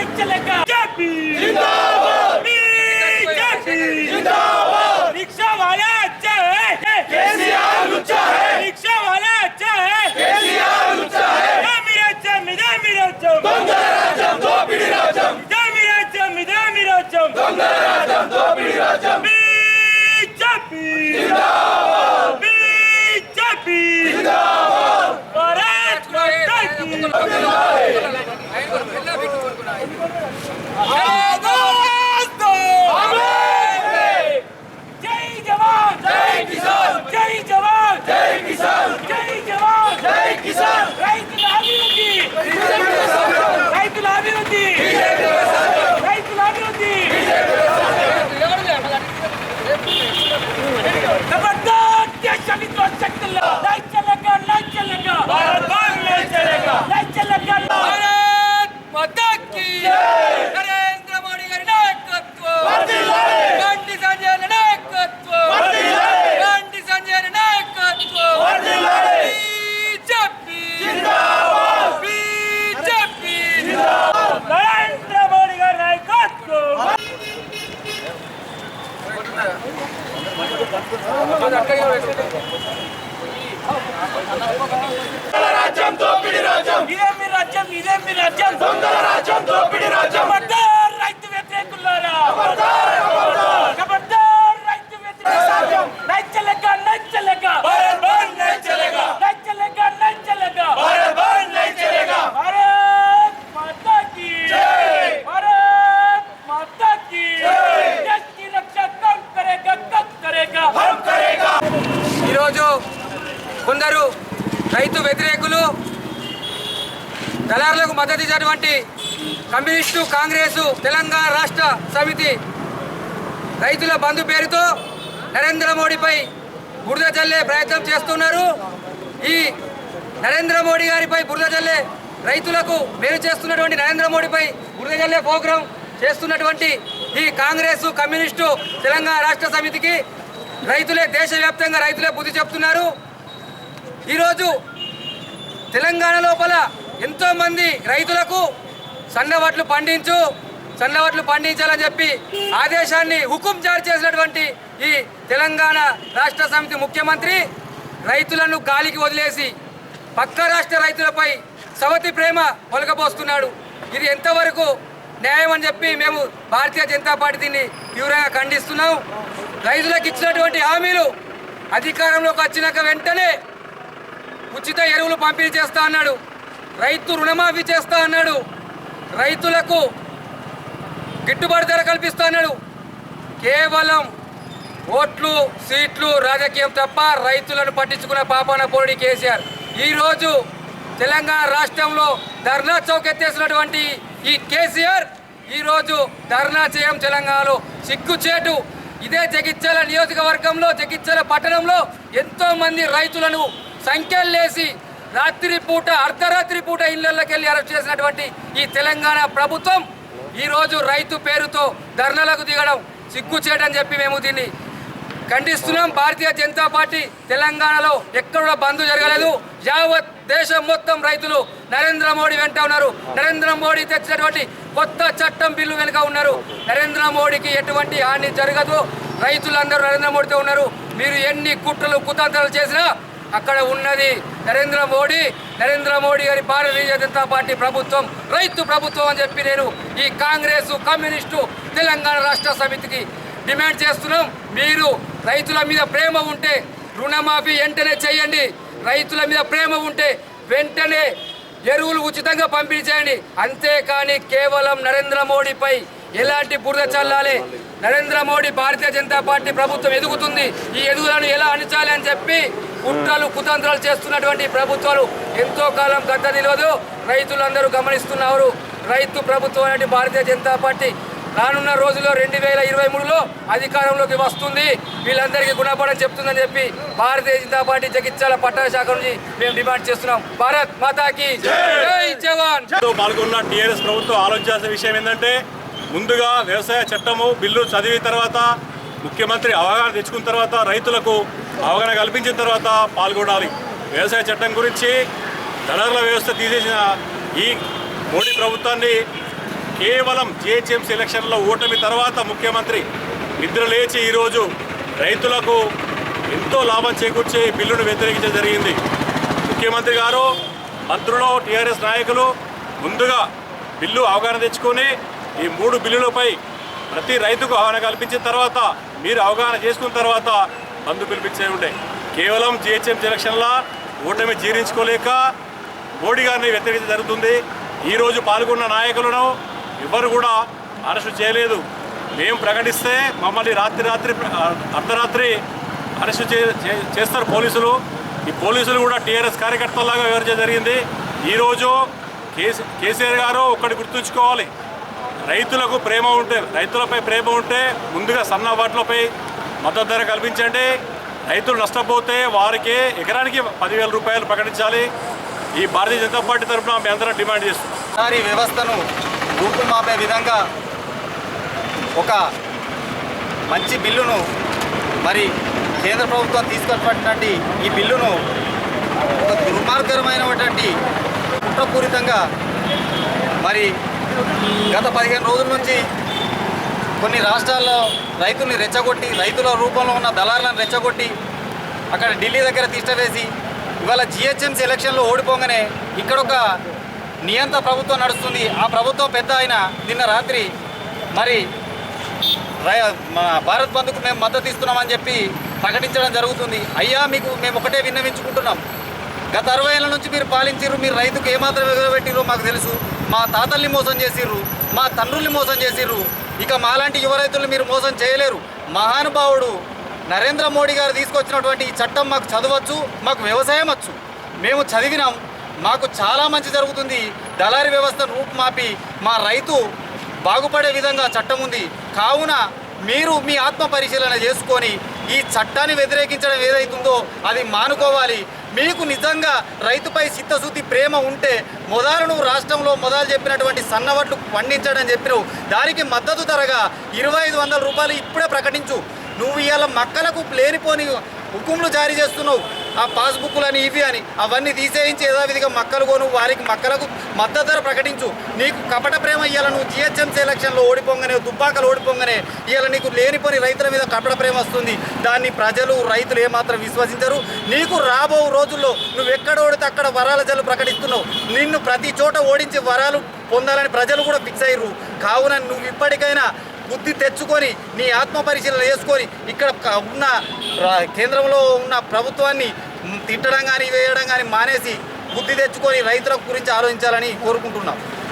नहीं चलेगा। बीजेपी जिंदाबाद। बीजेपी जिंदाबाद। रिक्शा वाला अच्छा है। केसीआर ऊँचा है। रिक्शा वाला अच्छा है। केसीआर ऊँचा है। जय मेरा जम जय मेरा जम दंगल राजम दोपिडी राजम जय मेरा जम जय मेरा जम दंगल రాజ్యం దొంగల రాజ్యం దోపిడి రాజ్యం ఖబర్దార్ రైతు వ్యతిరేకులారా ఖబర్దార్ రైతు వ్యతిరేక नहीं चलेगा नहीं चलेगा भारत बंद नहीं चलेगा नहीं चलेगा नहीं चलेगा भारत बंद नहीं चलेगा भारत माता की जय। भारत माता की जय। देश की रक्षा कब करेगा कब करेगा हम करेगा ఈరోజు కొందరు రైతు వ్యతిరేకులు దళారులకు మద్దతు ఇచ్చినటువంటి కమ్యూనిస్టు కాంగ్రెసు తెలంగాణ రాష్ట్ర సమితి రైతుల బంధు పేరుతో నరేంద్ర మోడీపై బురద చల్లే ప్రయత్నం చేస్తున్నారు. ఈ నరేంద్ర మోడీ గారిపై బురద చల్లే రైతులకు మేలు చేస్తున్నటువంటి నరేంద్ర మోడీపై బురద చల్లే ప్రోగ్రాం చేస్తున్నటువంటి ఈ కాంగ్రెస్ కమ్యూనిస్టు తెలంగాణ రాష్ట్ర సమితికి రైతులే దేశవ్యాప్తంగా రైతులే బుద్ధి చెప్తున్నారు. ఈరోజు తెలంగాణ లోపల ఎంతో మంది రైతులకు సన్నవట్లు పండించు సన్నవట్లు పండించాలని చెప్పి ఆదేశాన్ని హుకుం జారీ చేసినటువంటి ఈ తెలంగాణ రాష్ట్ర సమితి ముఖ్యమంత్రి రైతులను గాలికి వదిలేసి పక్క రాష్ట్ర రైతులపై సవతి ప్రేమ పొలకబోస్తున్నాడు ఇది ఎంతవరకు న్యాయం అని చెప్పి మేము భారతీయ జనతా పార్టీ దీన్ని తీవ్రంగా ఖండిస్తున్నాం. రైతులకు ఇచ్చినటువంటి హామీలు అధికారంలోకి వచ్చినాక వెంటనే ఉచిత ఎరువులు పంపిణీ చేస్తా అన్నాడు. రైతు రుణమాఫీ చేస్తా అన్నాడు. రైతులకు గిట్టుబాటు ధర కల్పిస్తా అన్నాడు. కేవలం ఓట్లు సీట్లు రాజకీయం తప్ప రైతులను పట్టించుకున్న పాపాన పోరుడి కేసీఆర్. ఈరోజు తెలంగాణ రాష్ట్రంలో ధర్నా చౌక్ ఎత్తేసినటువంటి ఈ కేసీఆర్ ఈరోజు ధర్నా చేయం తెలంగాణలో సిగ్గుచేటు. ఇదే జగిత్యాల నియోజకవర్గంలో జగిత్యాల పట్టణంలో ఎంతోమంది రైతులను రైతులను సంఖ్యలేసి రాత్రి పూట అర్ధరాత్రి పూట ఇళ్ళలోకి వెళ్ళి అరెస్ట్ చేసినటువంటి ఈ తెలంగాణ ప్రభుత్వం ఈరోజు రైతు పేరుతో ధర్నలకు దిగడం సిగ్గుచేటని చెప్పి మేము దీన్ని ఖండిస్తున్నాం. భారతీయ జనతా పార్టీ తెలంగాణలో ఎక్కడ బంద్ జరగలేదు. యావత్ దేశం మొత్తం రైతులు నరేంద్ర మోడీ వెంట ఉన్నారు. నరేంద్ర మోడీ తెచ్చినటువంటి కొత్త చట్టం బిల్లు వెనుక ఉన్నారు. నరేంద్ర మోడీకి ఎటువంటి హాని జరగదు. రైతులందరూ నరేంద్ర మోడీతో ఉన్నారు. మీరు ఎన్ని కుట్రలు కుతంత్రాలు చేసినా అక్కడ ఉన్నది నరేంద్ర మోడీ. నరేంద్ర మోడీ గారి భారతీయ జనతా పార్టీ ప్రభుత్వం రైతు ప్రభుత్వం అని చెప్పి నేను ఈ కాంగ్రెస్ కమ్యూనిస్టు తెలంగాణ రాష్ట్ర సమితికి డిమాండ్ చేస్తున్నాం. మీరు రైతుల మీద ప్రేమ ఉంటే రుణమాఫీ వెంటనే చేయండి. రైతుల మీద ప్రేమ ఉంటే వెంటనే ఎరువులు ఉచితంగా పంపిణీ చేయండి అంతేకాని కేవలం నరేంద్ర మోడీపై ఎలాంటి బురద చల్లాలి? నరేంద్ర మోడీ భారతీయ జనతా పార్టీ ప్రభుత్వం ఎదుగుతుంది. ఈ ఎదుగులను ఎలా అణచాలి అని చెప్పి కుట్రలు కుతంత్రాలు చేస్తున్నటువంటి ప్రభుత్వాలు ఎంతో కాలం గద్ద నిలవదు. రైతులందరూ గమనిస్తున్నారు. రైతు ప్రభుత్వం అనేది భారతీయ జనతా పార్టీ రానున్న రోజుల్లో రెండు వేల ఇరవై మూడులో అధికారంలోకి వస్తుంది. వీళ్ళందరికీ గుణపడం చెప్తుందని చెప్పి భారతీయ జనతా పార్టీ జగిత్యాల పట్టణ శాఖ నుంచి మేము డిమాండ్ చేస్తున్నాం. భారత్ మాతాకి జై జవాన్! పాల్గొన్న టీఆర్ఎస్ ప్రభుత్వం ఆలోచించాల్సిన విషయం ఏంటంటే ముందుగా వ్యవసాయ చట్టము బిల్లు చదివిన తర్వాత ముఖ్యమంత్రి అవగాహన తెచ్చుకున్న తర్వాత రైతులకు అవగాహన కల్పించిన తర్వాత పాల్గొనాలి. వ్యవసాయ చట్టం గురించి దళారుల వ్యవస్థ తీసేసిన ఈ మోడీ ప్రభుత్వాన్ని కేవలం జిహెచ్ఎంసీ ఎలక్షన్లో ఓటమి తర్వాత ముఖ్యమంత్రి నిద్ర లేచి ఈరోజు రైతులకు ఎంతో లాభం చేకూర్చే బిల్లును వ్యతిరేకించడం జరిగింది. ముఖ్యమంత్రి గారు మంత్రులు టీఆర్ఎస్ నాయకులు ముందుగా బిల్లు అవగాహన తెచ్చుకొని ఈ మూడు బిల్లులపై ప్రతి రైతుకు అవగాహన కల్పించిన తర్వాత మీరు అవగాహన చేసుకున్న తర్వాత బంధు పిలిపించే ఉండే. కేవలం జిహెచ్ఎంసీ ఎలక్షన్లో ఓటమి జీర్ణించుకోలేక మోడీ గారిని వ్యతిరేకించడం జరుగుతుంది. ఈరోజు పాల్గొన్న నాయకులను ఎవరు కూడా అరెస్టు చేయలేదు. మేము ప్రకటిస్తే మమ్మల్ని రాత్రి రాత్రి అర్ధరాత్రి అరెస్టు చే- చే- చేస్తారు పోలీసులు. ఈ పోలీసులు కూడా టీఆర్ఎస్ కార్యకర్తలాగా వివరించడం జరిగింది. ఈరోజు కేసీ కేసీఆర్ గారు ఒక్కటి గుర్తుంచుకోవాలి. రైతులకు ప్రేమ ఉంటే రైతులపై ప్రేమ ఉంటే ముందుగా సన్న వాటిలపై మద్దతు ధర కల్పించండి. రైతులు నష్టపోతే వారికి ఎకరానికి పదివేల రూపాయలు ప్రకటించాలి. ఈ భారతీయ జనతా పార్టీ తరఫున మేము అందరం డిమాండ్ చేస్తున్నాం. వ్యవస్థను వ్యవస్థను రూపుమాపే విధంగా ఒక మంచి బిల్లును మరి కేంద్ర ప్రభుత్వం తీసుకొచ్చినటువంటి ఈ బిల్లును ఒక దుర్మార్గరమైనటువంటి కుట్రపూరితంగా మరి గత పదిహేను రోజుల నుంచి కొన్ని రాష్ట్రాల్లో రైతుల్ని రెచ్చగొట్టి రైతుల రూపంలో ఉన్న దళారులను రెచ్చగొట్టి అక్కడ ఢిల్లీ దగ్గర తీష్టవేసి ఇవాళ జిహెచ్ఎంసీ ఎలక్షన్లో ఓడిపోగానే ఇక్కడ ఒక నియంత ప్రభుత్వం నడుస్తుంది. ఆ ప్రభుత్వం పెద్ద ఆయన నిన్న రాత్రి మరి రై- భారత్ బంద్కు మేము మద్దతు ఇస్తున్నామని చెప్పి ప్రకటించడం జరుగుతుంది. అయ్యా మీకు మేము ఒకటే విన్నవించుకుంటున్నాం. గత అరవై ఏళ్ళ నుంచి మీరు పాలించారు మీరు రైతుకు ఏమాత్రం ఎగరబెట్టిరో మాకు తెలుసు. మా తాతల్ని మోసం చేసిర్రు మా తండ్రుల్ని మోసం చేసిర్రు. ఇక మాలాంటి యువ రైతులు మీరు మోసం చేయలేరు. మహానుభావుడు నరేంద్ర మోడీ గారు తీసుకొచ్చినటువంటి ఈ చట్టం మాకు చదవచ్చు మాకు వ్యవసాయం వచ్చు. మేము చదివినాం. మాకు చాలా మంచి జరుగుతుంది. దళారీ వ్యవస్థను రూపుమాపి మా రైతు బాగుపడే విధంగా చట్టం ఉంది. కావున మీరు మీ ఆత్మ పరిశీలన చేసుకొని ఈ చట్టాన్ని వ్యతిరేకించడం ఏదైతుందో అది మానుకోవాలి. మీకు నిజంగా రైతుపై చిత్తశుద్ధి ప్రేమ ఉంటే మొదలు నువ్వు రాష్ట్రంలో మొదలు చెప్పినటువంటి సన్నవడ్లు పండించడం చెప్పినావు. దానికి మద్దతు ధరగా ఇరవై ఐదు వందల రూపాయలు ఇప్పుడే ప్రకటించు. నువ్వు ఇవాళ మక్కలకు లేనిపోని హుకుములు జారీ చేస్తున్నావు. ఆ పాస్బుక్లని ఇవి అని. అవన్నీ తీసేయించి యథావిధిగా మక్కలు కొను. వారికి మక్కలకు మద్దతు ధర ప్రకటించు. నీకు కపట ప్రేమ ఇవాళ నువ్వు జిహెచ్ఎంసీ ఎలక్షన్లో ఓడిపోగానే దుబ్బాకలు ఓడిపోగానే ఇవాళ నీకు లేనిపోని రైతుల మీద కపట ప్రేమ వస్తుంది. దాన్ని ప్రజలు రైతులు ఏమాత్రం విశ్వసించరు. నీకు రాబో రోజుల్లో నువ్వు ఎక్కడ ఓడితే అక్కడ వరాల జల్లు ప్రకటిస్తున్నావు. నిన్ను ప్రతి చోట ఓడించి వరాలు పొందాలని ప్రజలు కూడా ఫిక్స్ అయ్యారు కావున నువ్వు ఇప్పటికైనా బుద్ధి తెచ్చుకొని నీ ఆత్మ పరిశీలన చేసుకొని ఇక్కడ ఉన్న కేంద్రంలో ఉన్న ప్రభుత్వాన్ని తిట్టడం కానీ వేయడం కానీ మానేసి బుద్ధి తెచ్చుకొని రైతుల గురించి ఆలోచించాలని కోరుకుంటున్నాం.